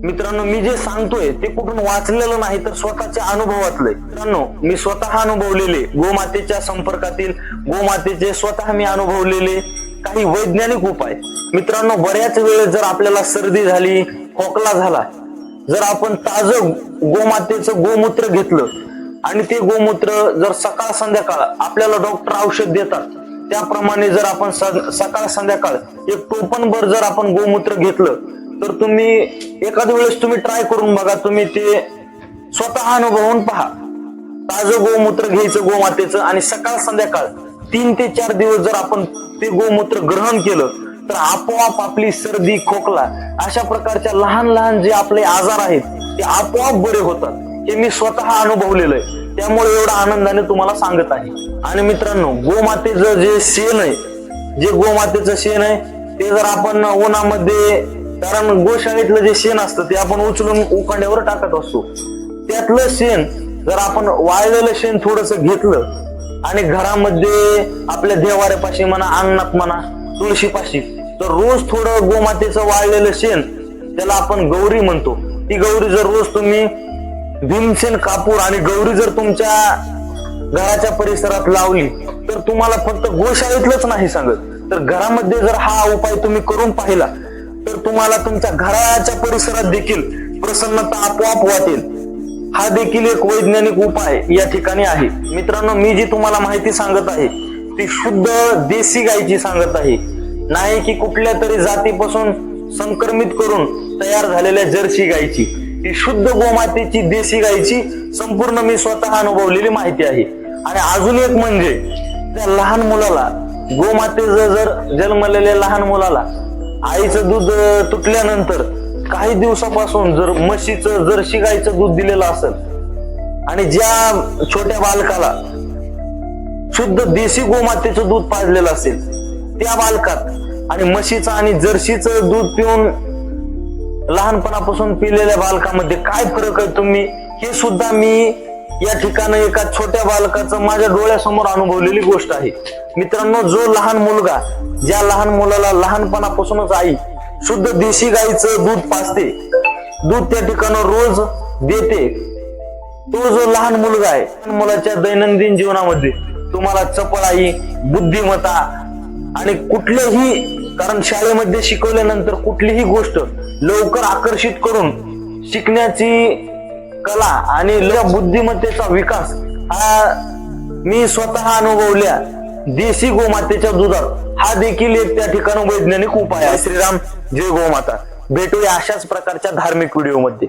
मित्रांनो मी जे सांगतोय ते कुठून वाचलेलं नाही तर स्वतःच्या अनुभवातलंय मित्रांनो मी स्वतः अनुभवलेले. गोमातेच्या संपर्कातील गोमातेचे स्वतः मी अनुभवलेले काही वैज्ञानिक उपाय. मित्रांनो बऱ्याच वेळेस जर आपल्याला सर्दी झाली खोकला झाला जर आपण ताज गोमातेचं गोमूत्र घेतलं आणि ते गोमूत्र जर सकाळ संध्याकाळ आपल्याला डॉक्टर औषध देतात त्याप्रमाणे जर आपण सकाळ संध्याकाळ एक टोपणभर जर आपण गोमूत्र घेतलं तर तुम्ही एखाद्या वेळेस तुम्ही ट्राय करून बघा तुम्ही ते स्वतः अनुभवून पहा. ताजं गोमूत्र घ्यायचं गोमातेचं आणि सकाळ संध्याकाळ तीन ते चार दिवस जर आपण ते गोमूत्र ग्रहण केलं तर आपोआप आपली सर्दी खोकला अशा प्रकारच्या लहान लहान जे आपले आजार आहेत ते आपोआप बरे होतात. हे मी स्वतः अनुभवलेलं आहे. त्यामुळे एवढा आनंदाने तुम्हाला सांगत आहे. आणि मित्रांनो गोमातेचं जे शेण आहे जे गोमातेचं शेण आहे ते जर आपण उन्हामध्ये कारण गोशाळेतलं जे शेण असतं ते आपण उचलून उकांड्यावर टाकत असतो. त्यातलं शेण जर आपण वाळलेलं शेण थोडस घेतलं आणि घरामध्ये आपल्या देवाऱ्यापाशी म्हणा अंगणात म्हणा तुळशीपाशी तर रोज थोडं गोमातेचं वाळलेलं शेण त्याला आपण गौरी म्हणतो. ती गौरी जर रोज तुम्ही भीमसेन कापूर आणि गौरी जर तुमच्या घराच्या परिसरात लावली तर तुम्हाला फक्त गोशाळेतलंच नाही सांगत. तर घरामध्ये जर हा उपाय तुम्ही करून पाहिला तुम्हाला तुमच्या घराच्या परिसरात देखील प्रसन्नता आपोआप वाटेल. हा देखील एक वैज्ञानिक उपाय या ठिकाणी आहे. मित्रांनो मी जी तुम्हाला माहिती सांगत आहे ती शुद्ध देशी गायची सांगत आहे. नाही की कुठल्या तरी जातीपासून संक्रमित करून तयार झालेल्या जर्सी गायची. ती शुद्ध गोमातेची देशी गायची संपूर्ण मी स्वतः अनुभवलेली माहिती आहे. आणि अजून एक म्हणजे त्या लहान मुलाला गोमातेचं जर जन्मलेल्या लहान मुलाला आईचं दूध तुटल्यानंतर काही दिवसापासून जर म्हशीचं जर्सी गाईचं दूध दिलेलं असेल आणि ज्या छोट्या बालकाला शुद्ध देशी गोमातेचं दूध पाजलेलं असेल त्या बालकात आणि म्हशीचं आणि जर्सीचं दूध पिऊन लहानपणापासून पिलेल्या बालकामध्ये काय फरक आहे तुम्ही? हे सुद्धा मी या ठिकाणी एका छोट्या बालकाचं माझ्या डोळ्यासमोर अनुभवलेली गोष्ट आहे. मित्रांनो जो लहान मुलगा ज्या लहान मुलाला लहानपणापासूनच आई शुद्ध देशी गाईचं दूध पाजते दूध त्या ठिकाणी रोज देते तो जो लहान मुलगा आहे मुलाच्या दैनंदिन जीवनामध्ये तुम्हाला चपळाई बुद्धिमत्ता आणि कुठलेही कारण शाळेमध्ये शिकवल्यानंतर कुठलीही गोष्ट लवकर आकर्षित करून शिकण्याची कला आणि ल- बुद्धिमत्तेचा विकास हा मी स्वतः अनुभवल्या. देशी गोमातेच्या दुधात. हा देखील एक त्या ठिकाणी वैज्ञानिक उपाय आहे. श्रीराम जय गोमाता. भेटूया अशाच प्रकारच्या धार्मिक व्हिडिओमध्ये.